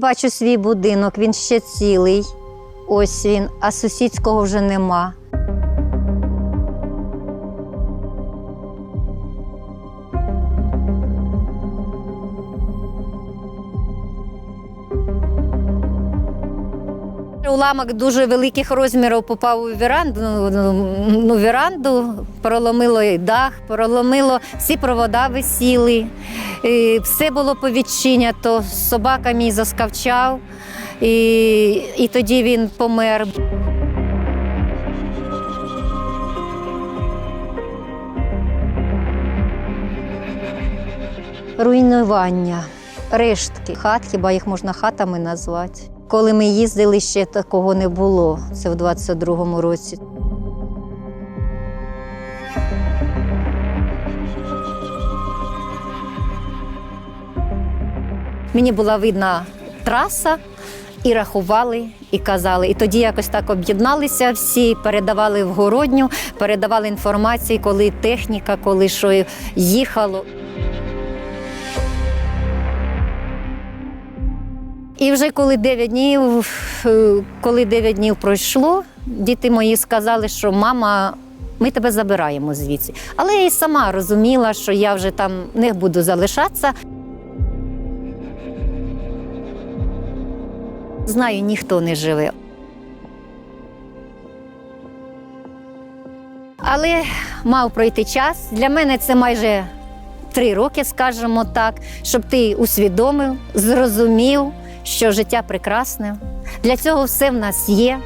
Бачу свій будинок, він ще цілий. Ось він, а сусідського вже нема. Уламок дуже великих розмірів попав у віранду. Ну, ну, віранду проломило і дах, проломило всі провода висіли. І все було повідчинято, собака мій заскавчав, і, і тоді він помер. Руйнування, рештки хат, хіба їх можна хатами назвати. Коли ми їздили, ще такого не було. Це в 22-му році. Мені була видна траса, і рахували, і казали. І тоді якось так об'єдналися всі, передавали в городню, передавали інформацію, коли техніка, коли що їхало. І вже коли 9 днів, е, коли 9 днів пройшло, діти мої сказали, що мама, ми тебе забираємо звідси. Але я і сама розуміла, що я вже там не буду залишатися. Знаю, ніхто не живе. Але мав пройти час. Для мене це майже три роки, скажімо так, щоб ти усвідомив, зрозумів, що життя прекрасне. Для цього все в нас є.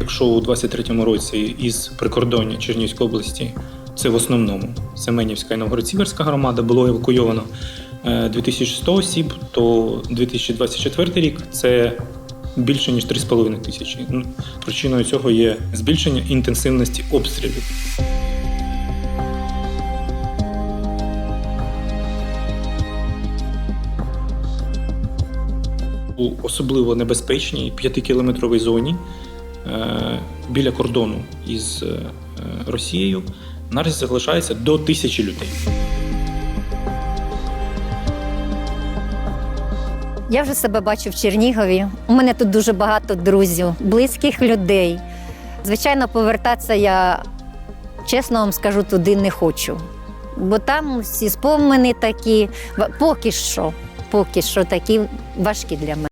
Якщо у 23-му році із прикордоння Чернігівської області, це в основному Семенівська і Новгород-Сіверська громада було евакуйовано е, 2100 осіб, то 2024 рік це більше ніж 3,5 тисячі. Ну, Причиною цього є збільшення інтенсивності обстрілів. У особливо небезпечній 5-кілометровій зоні е, біля кордону із е, Росією наразі залишається до тисячі людей. Я вже себе бачу в Чернігові. У мене тут дуже багато друзів, близьких людей. Звичайно, повертатися я, чесно вам скажу, туди не хочу. Бо там всі спомини такі, поки що, поки що такі важкі для мене.